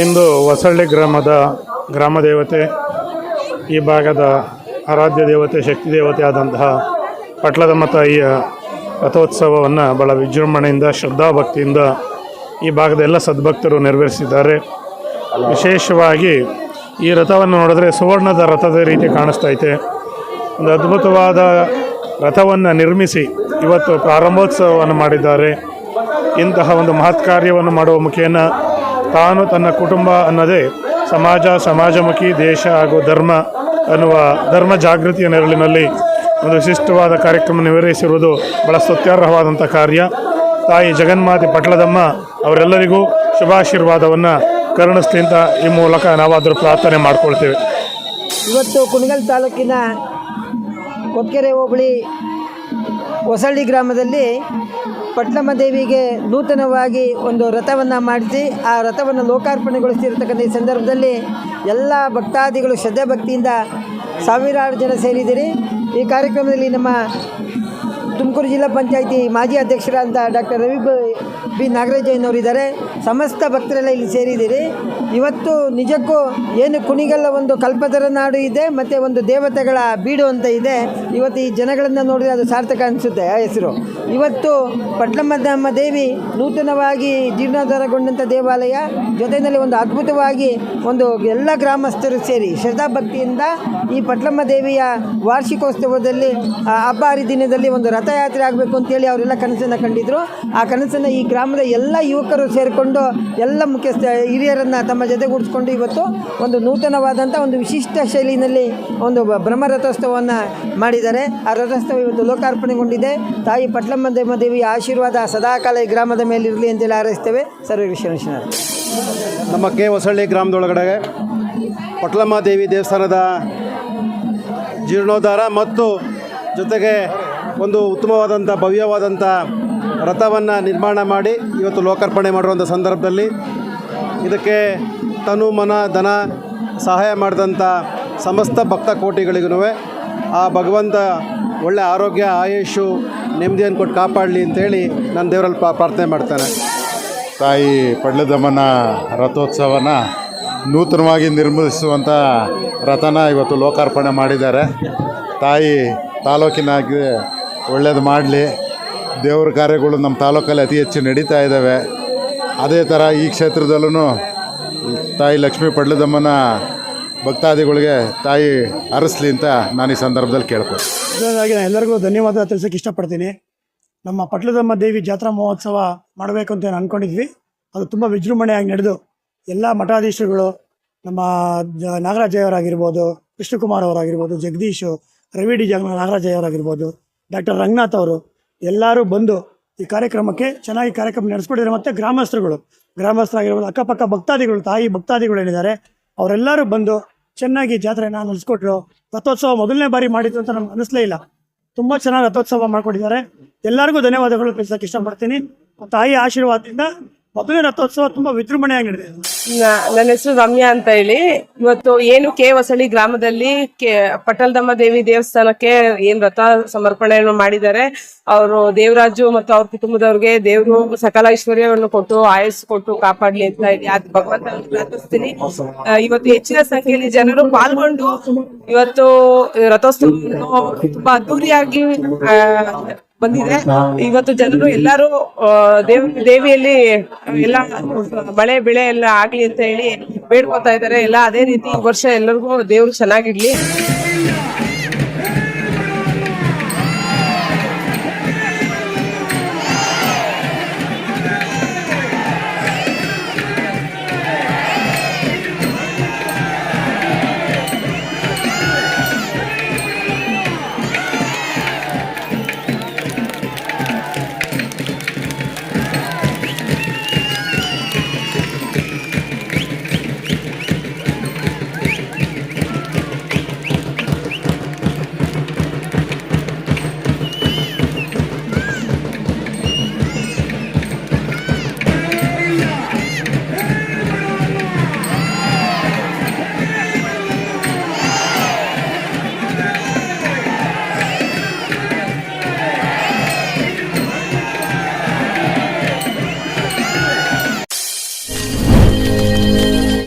ಇಂದು ಹೊಸಳ್ಳಿ ಗ್ರಾಮದ ಗ್ರಾಮ ದೇವತೆ, ಈ ಭಾಗದ ಆರಾಧ್ಯ ದೇವತೆ, ಶಕ್ತಿ ದೇವತೆ ಆದಂತಹ ಪಟ್ಲದಮ್ಮ ತಾಯಿಯ ರಥೋತ್ಸವವನ್ನು ಭಾಳ ವಿಜೃಂಭಣೆಯಿಂದ, ಶ್ರದ್ಧಾಭಕ್ತಿಯಿಂದ ಈ ಭಾಗದ ಎಲ್ಲ ಸದ್ಭಕ್ತರು ನೆರವೇರಿಸಿದ್ದಾರೆ. ವಿಶೇಷವಾಗಿ ಈ ರಥವನ್ನು ನೋಡಿದ್ರೆ ಸುವರ್ಣದ ರಥದ ರೀತಿ ಕಾಣಿಸ್ತೈತೆ ಒಂದು ಅದ್ಭುತವಾದ ರಥವನ್ನು ನಿರ್ಮಿಸಿ ಇವತ್ತು ಪ್ರಾರಂಭೋತ್ಸವವನ್ನು ಮಾಡಿದ್ದಾರೆ. ಇಂತಹ ಒಂದು ಮಹತ್ ಕಾರ್ಯವನ್ನು ಮಾಡುವ ಮುಖೇನ ತಾನು ತನ್ನ ಕುಟುಂಬ ಅನ್ನದೇ ಸಮಾಜ, ಸಮಾಜಮುಖಿ, ದೇಶ ಹಾಗೂ ಧರ್ಮ ಅನ್ನುವ ಧರ್ಮ ಜಾಗೃತಿಯ ನೆರಳಿನಲ್ಲಿ ಒಂದು ವಿಶಿಷ್ಟವಾದ ಕಾರ್ಯಕ್ರಮ ನೆರವೇರಿಸಿರುವುದು ಬಹಳ ಸ್ತುತ್ಯಾರ್ಹವಾದಂಥ ಕಾರ್ಯ. ತಾಯಿ ಜಗನ್ಮಾತೆ ಪಟ್ಲದಮ್ಮ ಅವರೆಲ್ಲರಿಗೂ ಶುಭಾಶೀರ್ವಾದವನ್ನು ಕರುಣಿಸ್ಲಿ ಅಂತ ಈ ಮೂಲಕ ನಾವಾದರೂ ಪ್ರಾರ್ಥನೆ ಮಾಡ್ಕೊಳ್ತೇವೆ. ಇವತ್ತು ಕುಣಗಲ್ ತಾಲೂಕಿನ ಕೊಕ್ಕೆರೆ ಹೋಬಳಿ ಹೊಸಳ್ಳಿ ಗ್ರಾಮದಲ್ಲಿ ಪಟ್ಲಮ್ಮ ದೇವಿಗೆ ನೂತನವಾಗಿ ಒಂದು ರಥವನ್ನು ಮಾಡಿಸಿ, ಆ ರಥವನ್ನು ಲೋಕಾರ್ಪಣೆಗೊಳಿಸಿರ್ತಕ್ಕಂಥ ಈ ಸಂದರ್ಭದಲ್ಲಿ ಎಲ್ಲ ಭಕ್ತಾದಿಗಳು ಶ್ರದ್ಧಾ ಭಕ್ತಿಯಿಂದ ಸಾವಿರಾರು ಜನ ಸೇರಿದ್ದೀರಿ. ಈ ಕಾರ್ಯಕ್ರಮದಲ್ಲಿ ನಮ್ಮ ತುಮಕೂರು ಜಿಲ್ಲಾ ಪಂಚಾಯಿತಿ ಮಾಜಿ ಅಧ್ಯಕ್ಷರಾದಂಥ ಡಾಕ್ಟರ್ ರವಿ ಬ- ಜೈನವರು ನಾಗರಾಜಯ್ಯನವರಿದ್ದಾರೆ. ಸಮಸ್ತ ಭಕ್ತರೆಲ್ಲ ಇಲ್ಲಿ ಸೇರಿದ್ದೀರಿ. ಇವತ್ತು ನಿಜಕ್ಕೂ ಏನು ಕುಣಿಗಲ್ಲ ಒಂದು ಕಲ್ಪತರ ನಾಡು ಇದೆ, ಮತ್ತು ಒಂದು ದೇವತೆಗಳ ಬೀಡು ಅಂತ ಇದೆ. ಇವತ್ತು ಈ ಜನಗಳನ್ನು ನೋಡಿದರೆ ಅದು ಸಾರ್ಥಕ ಅನಿಸುತ್ತೆ, ಆ ಹೆಸರು. ಇವತ್ತು ಪಟ್ಲಮ್ಮದಮ್ಮ ದೇವಿ ನೂತನವಾಗಿ ಜೀರ್ಣೋದ್ಧಾರಗೊಂಡಂಥ ದೇವಾಲಯ, ಜೊತೆಯಲ್ಲಿ ಒಂದು ಅದ್ಭುತವಾಗಿ ಒಂದು ಎಲ್ಲ ಗ್ರಾಮಸ್ಥರು ಸೇರಿ ಶ್ರದ್ಧಾಭಕ್ತಿಯಿಂದ ಈ ಪಟ್ಲಮ್ಮ ದೇವಿಯ ವಾರ್ಷಿಕೋತ್ಸವದಲ್ಲಿ ಹಬ್ಬ ಹರಿದಿನದಲ್ಲಿ ಒಂದು ರಥಯಾತ್ರೆ ಆಗಬೇಕು ಅಂತೇಳಿ ಅವರೆಲ್ಲ ಕನಸನ್ನು ಕಂಡಿದ್ರು. ಆ ಕನಸನ್ನು ಈ ಗ್ರಾಮದ ಎಲ್ಲ ಯುವಕರು ಸೇರಿಕೊಂಡು ಎಲ್ಲ ಮುಖ್ಯಸ್ಥ ಹಿರಿಯರನ್ನು ತಮ್ಮ ಜೊತೆಗೂಡಿಸ್ಕೊಂಡು ಇವತ್ತು ಒಂದು ನೂತನವಾದಂಥ ಒಂದು ವಿಶಿಷ್ಟ ಶೈಲಿನಲ್ಲಿ ಒಂದು ಬ್ರಹ್ಮರಥೋತ್ಸವವನ್ನು ಬ್ರಹ್ಮ ರಥೋತ್ಸವವನ್ನು ಮಾಡಿದ್ದಾರೆ. ಆ ರಥೋತ್ಸವ ಇವತ್ತು ಲೋಕಾರ್ಪಣೆಗೊಂಡಿದೆ. ತಾಯಿ ಪಟ್ಲಮ್ಮ ದೇವ ಆಶೀರ್ವಾದ ಸದಾಕಾಲ ಈ ಗ್ರಾಮದ ಮೇಲೆ ಇರಲಿ ಅಂತೇಳಿ ಹಾರೈಸ್ತೇವೆ. ಸರ್ವೇ ವಿಶ್ವೇಶ್ವರ ನಮ್ಮ ಕೆ ಹೊಸಳ್ಳಿ ಗ್ರಾಮದೊಳಗಡೆ ಪಟ್ಲಮ್ಮ ದೇವಿ ದೇವಸ್ಥಾನದ ಜೀರ್ಣೋದ್ಧಾರ ಮತ್ತು ಜೊತೆಗೆ ಒಂದು ಉತ್ತಮವಾದಂಥ ಭವ್ಯವಾದಂಥ ರಥವನ್ನು ನಿರ್ಮಾಣ ಮಾಡಿ ಇವತ್ತು ಲೋಕಾರ್ಪಣೆ ಮಾಡುವಂಥ ಸಂದರ್ಭದಲ್ಲಿ ಇದಕ್ಕೆ ತನು, ಮನ, ಧನ ಸಹಾಯ ಮಾಡಿದಂಥ ಸಮಸ್ತ ಭಕ್ತ ಕೋಟಿಗಳಿಗೂ ಆ ಭಗವಂತ ಒಳ್ಳೆಯ ಆರೋಗ್ಯ, ಆಯುಷು, ನೆಮ್ಮದಿಯನ್ನು ಕೊಟ್ಟು ಕಾಪಾಡಲಿ ಅಂತೇಳಿ ನಾನು ದೇವರಲ್ಲಿ ಪ ಪ್ರಾರ್ಥನೆ ಮಾಡ್ತೇನೆ. ತಾಯಿ ಪಡ್ಲದಮ್ಮನ ರಥೋತ್ಸವನ ನೂತನವಾಗಿ ನಿರ್ಮಿಸುವಂಥ ರಥನ ಇವತ್ತು ಲೋಕಾರ್ಪಣೆ ಮಾಡಿದ್ದಾರೆ. ತಾಯಿ ತಾಲೂಕಿನಾಗಿ ಒಳ್ಳೇದು ಮಾಡಲಿ. ದೇವ್ರ ಕಾರ್ಯಗಳು ನಮ್ಮ ತಾಲೂಕಲ್ಲಿ ಅತಿ ಹೆಚ್ಚು ನಡೀತಾ ಇದ್ದಾವೆ. ಅದೇ ಥರ ಈ ಕ್ಷೇತ್ರದಲ್ಲೂ ತಾಯಿ ಲಕ್ಷ್ಮೀ ಪಡ್ಲದಮ್ಮನ ಭಕ್ತಾದಿಗಳಿಗೆ ತಾಯಿ ಅರಸ್ಲಿ ಅಂತ ನಾನು ಈ ಸಂದರ್ಭದಲ್ಲಿ ನಾನು ಎಲ್ಲರಿಗೂ ಧನ್ಯವಾದ ತಿಳಿಸೋಕೆ ಇಷ್ಟಪಡ್ತೀನಿ. ನಮ್ಮ ಪಟ್ಲದಮ್ಮ ದೇವಿ ಜಾತ್ರಾ ಮಹೋತ್ಸವ ಮಾಡಬೇಕು ಅಂತ ಏನು ಅಂದ್ಕೊಂಡಿದ್ವಿ ಅದು ತುಂಬ ವಿಜೃಂಭಣೆಯಾಗಿ ನಡೆದು ಎಲ್ಲ ಮಠಾಧೀಶರುಗಳು, ನಮ್ಮ ನಾಗರಾಜಯ್ಯವರಾಗಿರ್ಬೋದು ಕೃಷ್ಣಕುಮಾರ್ ಅವರಾಗಿರ್ಬೋದು ಜಗದೀಶು, ರವಿ ಡಿ ಜಗ ನಾಗರಾಜಯ್ಯವರಾಗಿರ್ಬೋದು ಡಾಕ್ಟರ್ ರಂಗನಾಥ್ ಅವರು ಎಲ್ಲರೂ ಬಂದು ಈ ಕಾರ್ಯಕ್ರಮಕ್ಕೆ ಚೆನ್ನಾಗಿ ಕಾರ್ಯಕ್ರಮ ನಡೆಸ್ಕೊಟ್ಟಿದ್ದಾರೆ. ಮತ್ತು ಗ್ರಾಮಸ್ಥರುಗಳು, ಗ್ರಾಮಸ್ಥರಾಗಿರ್ಬೋದು ಅಕ್ಕಪಕ್ಕ ಭಕ್ತಾದಿಗಳು, ತಾಯಿ ಭಕ್ತಾದಿಗಳು ಏನಿದ್ದಾರೆ, ಅವರೆಲ್ಲರೂ ಬಂದು ಚೆನ್ನಾಗಿ ಜಾತ್ರೆನ ನಡೆಸ್ಕೊಟ್ರು. ರಥೋತ್ಸವ ಮೊದಲನೇ ಬಾರಿ ಮಾಡಿದ್ದು ಅಂತ ನಮ್ಗೆ ಅನಿಸ್ಲೇ ಇಲ್ಲ. ತುಂಬ ಚೆನ್ನಾಗಿ ರಥೋತ್ಸವ ಮಾಡ್ಕೊಟ್ಟಿದ್ದಾರೆ. ಎಲ್ಲರಿಗೂ ಧನ್ಯವಾದಗಳು ತಿಳಿಸೋಕೆ ಇಷ್ಟಪಡ್ತೀನಿ. ತಾಯಿ ಆಶೀರ್ವಾದದಿಂದ ಮೊದಲನೇ ರಥೋತ್ಸವ ತುಂಬಾ ವಿಜೃಂಭಣೆಯಾಗಿ ನಡೆದಿದೆ. ನನ್ನ ಹೆಸರು ರಮ್ಯಾ ಅಂತ ಹೇಳಿ. ಇವತ್ತು ಏನು ಕೆ ಹೊಸಳ್ಳಿ ಗ್ರಾಮದಲ್ಲಿ ಕೆ, ಪಟಲ್ದಮ್ಮ ದೇವಿ ದೇವಸ್ಥಾನಕ್ಕೆ ಏನ್ ರಥ ಸಮರ್ಪಣೆಯನ್ನು ಮಾಡಿದ್ದಾರೆ. ಅವರು ದೇವರಾಜು ಮತ್ತು ಅವ್ರ ಕುಟುಂಬದವ್ರಿಗೆ ದೇವರು ಸಕಲ ಐಶ್ವರ್ಯವನ್ನು ಕೊಟ್ಟು ಆಯಸ್ಸು ಕೊಟ್ಟು ಕಾಪಾಡ್ಲಿ ಅಂತ ಹೇಳಿ ಅದ್ ಭಗವಂತ ಪ್ರಾರ್ಥಿಸ್ತೀನಿ. ಇವತ್ತು ಹೆಚ್ಚಿನ ಸಂಖ್ಯೆಯಲ್ಲಿ ಜನರು ಪಾಲ್ಗೊಂಡು ಇವತ್ತು ರಥೋತ್ಸವ ತುಂಬಾ ಅದ್ದೂರಿಯಾಗಿ ಬಂದಿದೆ ಇವತ್ತು ಜನರು ಎಲ್ಲರೂ ದೇವಿಯಲ್ಲಿ ಎಲ್ಲ ಮಳೆ ಬೆಳೆ ಎಲ್ಲ ಆಗ್ಲಿ ಅಂತ ಹೇಳಿ ಬೇಡ್ಕೊತಾ ಇದ್ದಾರೆ. ಎಲ್ಲ ಅದೇ ರೀತಿ ಈ ವರ್ಷ ಎಲ್ಲರಿಗೂ ದೇವ್ರು ಚೆನ್ನಾಗಿಡ್ಲಿ